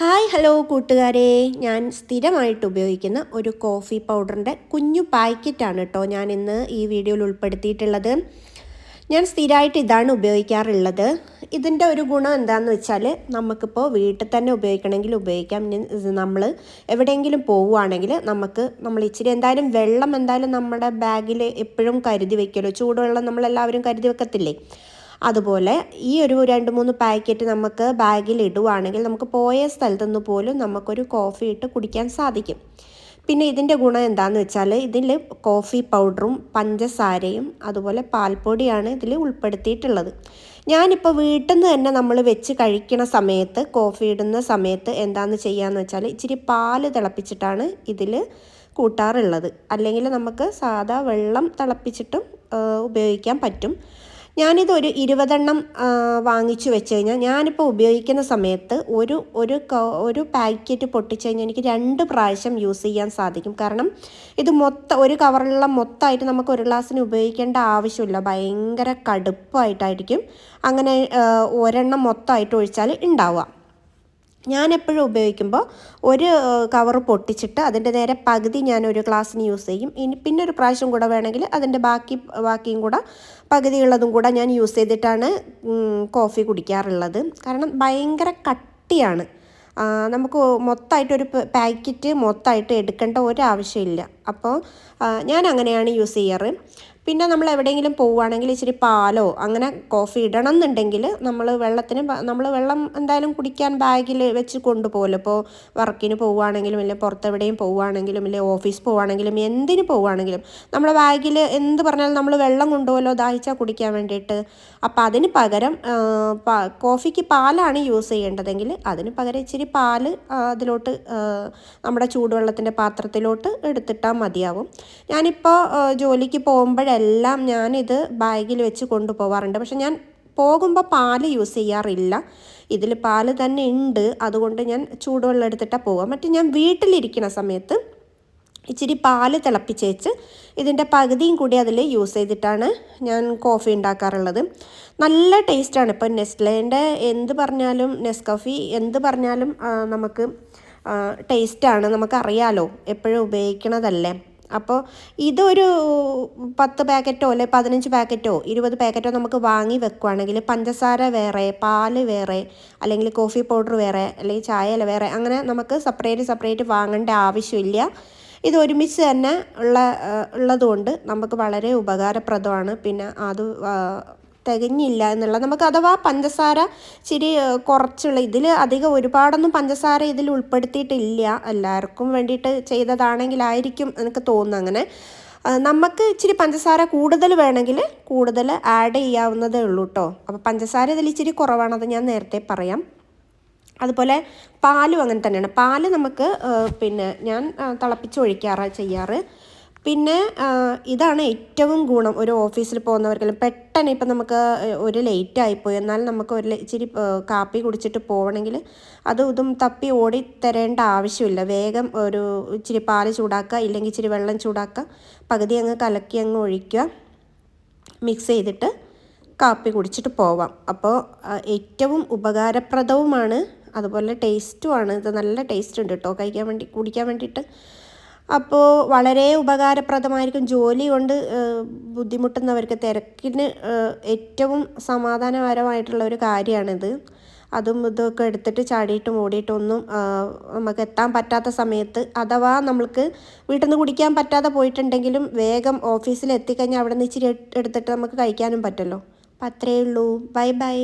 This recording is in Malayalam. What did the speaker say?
ഹായ് ഹലോ കൂട്ടുകാരെ. ഞാൻ സ്ഥിരമായിട്ട് ഉപയോഗിക്കുന്ന ഒരു കോഫി പൗഡറിന്റെ കുഞ്ഞു പാക്കറ്റാണ് കേട്ടോ ഞാൻ ഇന്ന് ഈ വീഡിയോയിൽ ഉൾപ്പെടുത്തിയിട്ടുള്ളത്. ഞാൻ സ്ഥിരമായിട്ട് ഇതാണ് ഉപയോഗിക്കാറുള്ളത്. ഇതിന്റെ ഒരു ഗുണം എന്താണെന്ന് വെച്ചാൽ നമുക്കിപ്പോൾ വീട്ടിൽ തന്നെ ഉപയോഗിക്കണമെങ്കിൽ ഉപയോഗിക്കാം. നമ്മൾ എവിടെയെങ്കിലും പോവുകയാണെങ്കിൽ നമുക്ക് നമ്മൾ ഇച്ചിരി എന്തായാലും വെള്ളം എന്തായാലും നമ്മുടെ ബാഗിൽ എപ്പോഴും കരുതി വെക്കുമല്ലോ. ചൂടുവെള്ളം നമ്മളെല്ലാവരും കരുതി വെക്കത്തില്ലേ? അതുപോലെ ഈ ഒരു രണ്ട് മൂന്ന് പാക്കറ്റ് നമുക്ക് ബാഗിൽ ഇടുവാണെങ്കിൽ നമുക്ക് പോയ സ്ഥലത്തുനിന്ന് പോലും നമുക്കൊരു കോഫി ഇട്ട് കുടിക്കാൻ സാധിക്കും. പിന്നെ ഇതിന്റെ ഗുണം എന്താണെന്ന് വെച്ചാൽ ഇതിൽ കോഫി പൗഡറും പഞ്ചസാരയും അതുപോലെ പാൽപ്പൊടിയാണ് ഇതിൽ ഉൾപ്പെടുത്തിയിട്ടുള്ളത്. ഞാനിപ്പോൾ വീട്ടിൽ നിന്ന് തന്നെ നമ്മൾ വെച്ച് കഴിക്കണ സമയത്ത് കോഫി ഇടുന്ന സമയത്ത് എന്താണെന്ന് ചെയ്യാന്ന് വെച്ചാൽ ഇച്ചിരി പാൽ തിളപ്പിച്ചിട്ടാണ് ഇതിൽ കൂട്ടാറുള്ളത്. അല്ലെങ്കിൽ നമുക്ക് സാധാ വെള്ളം തിളപ്പിച്ചിട്ടും ഉപയോഗിക്കാൻ പറ്റും. ഞാനിത് ഒരു ഇരുപതെണ്ണം വാങ്ങിച്ചു വെച്ച് കഴിഞ്ഞാൽ ഞാനിപ്പോൾ ഉപയോഗിക്കുന്ന സമയത്ത് ഒരു ഒരു ഒരു പാക്കറ്റ് പൊട്ടിച്ച് കഴിഞ്ഞാൽ എനിക്ക് രണ്ട് പ്രാവശ്യം യൂസ് ചെയ്യാൻ സാധിക്കും. കാരണം ഇത് മൊത്തം ഒരു കവറിലുള്ള മൊത്തമായിട്ട് നമുക്ക് ഒരു ഗ്ലാസ്സിന് ഉപയോഗിക്കേണ്ട ആവശ്യമില്ല. ഭയങ്കര കടുപ്പായിട്ടായിരിക്കും. അങ്ങനെ ഒരെണ്ണം മൊത്തമായിട്ട് ഒഴിച്ചാൽ ഉണ്ടാവുക. ഞാൻ എപ്പോഴും ഉപയോഗിക്കുമ്പോൾ ഒരു കവർ പൊട്ടിച്ചിട്ട് അതിന്റെ നേരെ പകുതി ഞാൻ ഒരു ഗ്ലാസ്സിന് യൂസ് ചെയ്യും. ഇനി പിന്നെ ഒരു പ്രാവശ്യം കൂടെ വേണമെങ്കിൽ അതിന്റെ ബാക്കി ബാക്കിയും കൂടെ പകുതിയുള്ളതും കൂടെ ഞാൻ യൂസ് ചെയ്തിട്ടാണ് കോഫി കുടിക്കാറുള്ളത്. കാരണം ഭയങ്കര കട്ടിയാണ്. നമുക്ക് മൊത്തമായിട്ടൊരു പാക്കറ്റ് മൊത്തമായിട്ട് എടുക്കേണ്ട ഒരാവശ്യമില്ല. അപ്പോൾ ഞാൻ അങ്ങനെയാണ് യൂസ് ചെയ്യാറ്. പിന്നെ നമ്മൾ എവിടെയെങ്കിലും പോവുകയാണെങ്കിൽ ഇച്ചിരി പാലോ അങ്ങനെ കോഫി ഇടണം എന്നുണ്ടെങ്കിൽ നമ്മൾ വെള്ളത്തിന് നമ്മൾ വെള്ളം എന്തായാലും കുടിക്കാൻ ബാഗിൽ വെച്ച് കൊണ്ടുപോകല്ലോ. ഇപ്പോൾ വർക്കിന് പോവുകയാണെങ്കിലും ഇല്ല പുറത്തെവിടെയും പോവുകയാണെങ്കിലും ഇല്ല ഓഫീസ് പോവുകയാണെങ്കിലും എന്തിന് പോവുകയാണെങ്കിലും നമ്മുടെ ബാഗിൽ എന്ത് പറഞ്ഞാലും നമ്മൾ വെള്ളം കൊണ്ടുപോകല്ലോ ദാഹിച്ചാൽ കുടിക്കാൻ വേണ്ടിയിട്ട്. അപ്പോൾ അതിന് പകരം കോഫിക്ക് പാലാണ് യൂസ് ചെയ്യേണ്ടതെങ്കിൽ അതിന് പകരം ഇച്ചിരി പാൽ അതിലോട്ട് നമ്മുടെ ചൂടുവെള്ളത്തിന്റെ പാത്രത്തിലോട്ട് എടുത്തിട്ടാൽ മതിയാവും. ഞാനിപ്പോൾ ജോലിക്ക് പോകുമ്പോഴെല്ലാം ഞാനിത് ബാഗിൽ വെച്ച് കൊണ്ടുപോകാറുണ്ട് പക്ഷെ ഞാൻ പോകുമ്പോൾ പാൽ യൂസ് ചെയ്യാറില്ല. ഇതിൽ പാൽ തന്നെ ഉണ്ട്. അതുകൊണ്ട് ഞാൻ ചൂടുവെള്ളം എടുത്തിട്ടാണ് പോവുക മറ്റേ ഞാൻ വീട്ടിലിരിക്കുന്ന സമയത്ത് ഇച്ചിരി പാൽ തിളപ്പിച്ചേച്ച് ഇതിന്റെ പകുതിയും കൂടി അതിൽ യൂസ് ചെയ്തിട്ടാണ് ഞാൻ കോഫി ഉണ്ടാക്കാറുള്ളത്. നല്ല ടേസ്റ്റാണ്. ഇപ്പം നെസ്ലേന്റെ എന്ത് പറഞ്ഞാലും നെസ്കോഫി എന്ത് പറഞ്ഞാലും നമുക്ക് ടേസ്റ്റാണ് നമുക്കറിയാലോ എപ്പോഴും ഉപയോഗിക്കണതല്ലേ. അപ്പോൾ ഇതൊരു പത്ത് പാക്കറ്റോ അല്ലെ പതിനഞ്ച് പാക്കറ്റോ ഇരുപത് പാക്കറ്റോ നമുക്ക് വാങ്ങി വെക്കുവാണെങ്കിൽ പഞ്ചസാര വേറെ പാൽ വേറെ അല്ലെങ്കിൽ കോഫി പൗഡർ വേറെ അല്ലെങ്കിൽ ചായ വേറെ അങ്ങനെ നമുക്ക് സെപ്പറേറ്റ് സെപ്പറേറ്റ് വാങ്ങേണ്ട ആവശ്യമില്ല. ഇത് ഒരുമിച്ച് തന്നെ ഉള്ള ഉള്ളതുകൊണ്ട് നമുക്ക് വളരെ ഉപകാരപ്രദമാണ്. പിന്നെ അത് തികഞ്ഞില്ല എന്നുള്ള നമുക്ക് അഥവാ പഞ്ചസാര ഇച്ചിരി കുറച്ചുള്ള ഇതിൽ അധികം ഒരുപാടൊന്നും പഞ്ചസാര ഇതിൽ ഉൾപ്പെടുത്തിയിട്ടില്ല. എല്ലാവർക്കും വേണ്ടിയിട്ട് ചെയ്തതാണെങ്കിലായിരിക്കും എനിക്ക് തോന്നുന്നു അങ്ങനെ. നമുക്ക് ഇച്ചിരി പഞ്ചസാര കൂടുതൽ വേണമെങ്കിൽ കൂടുതൽ ആഡ് ചെയ്യാവുന്നതേ ഉള്ളൂ കേട്ടോ അപ്പോൾ പഞ്ചസാര ഇതിൽ ഇച്ചിരി കുറവാണത് ഞാൻ നേരത്തെ പറയാം. അതുപോലെ പാലും അങ്ങനെ തന്നെയാണ്. പാൽ നമുക്ക് പിന്നെ ഞാൻ തിളപ്പിച്ചൊഴിക്കാറ് ചെയ്യാറ്. പിന്നെ ഇതാണ് ഏറ്റവും ഗുണം ഒരു ഓഫീസിൽ പോകുന്നവർക്കെല്ലാം. പെട്ടെന്ന് ഇപ്പം നമുക്ക് ഒരു ലേറ്റ് ആയിപ്പോയി. എന്നാൽ നമുക്ക് ഒരു ഇച്ചിരി കാപ്പി കുടിച്ചിട്ട് പോകണമെങ്കിൽ അത് ഇതും തപ്പി ഓടി തരേണ്ട ആവശ്യമില്ല. വേഗം ഒരു ഇച്ചിരി പാൽ ചൂടാക്കുക ഇല്ലെങ്കിൽ ഇച്ചിരി വെള്ളം ചൂടാക്കുക പകുതി അങ്ങ് കലക്കി അങ്ങ് ഒഴിക്കുക മിക്സ് ചെയ്തിട്ട് കാപ്പി കുടിച്ചിട്ട് പോവാം. അപ്പോൾ ഏറ്റവും ഉപകാരപ്രദവുമാണ് അതുപോലെ ടേസ്റ്റുമാണ് ഇത് നല്ല ടേസ്റ്റ് ഉണ്ട് കേട്ടോ കഴിക്കാൻ വേണ്ടി കുടിക്കാൻ വേണ്ടിയിട്ട് അപ്പോൾ വളരെ ഉപകാരപ്രദമായിരിക്കും. ജോലി കൊണ്ട് ബുദ്ധിമുട്ടുന്നവർക്ക് തിരക്കിന് ഏറ്റവും സമാധാനപരമായിട്ടുള്ള ഒരു കാര്യമാണിത്. അതും ഇതൊക്കെ എടുത്തിട്ട് ചാടിയിട്ടും ഓടിയിട്ടൊന്നും നമുക്ക് എത്താൻ പറ്റാത്ത സമയത്ത് അഥവാ നമ്മൾക്ക് വീട്ടിൽ നിന്ന് കുടിക്കാൻ പറ്റാതെ പോയിട്ടുണ്ടെങ്കിലും വേഗം ഓഫീസിൽ എത്തിക്കഴിഞ്ഞാൽ അവിടെ നിന്ന് ഇച്ചിരി എടുത്തിട്ട് നമുക്ക് കഴിക്കാനും പറ്റുമല്ലോ അപ്പം അത്രയേ ഉള്ളൂ. Bye bye.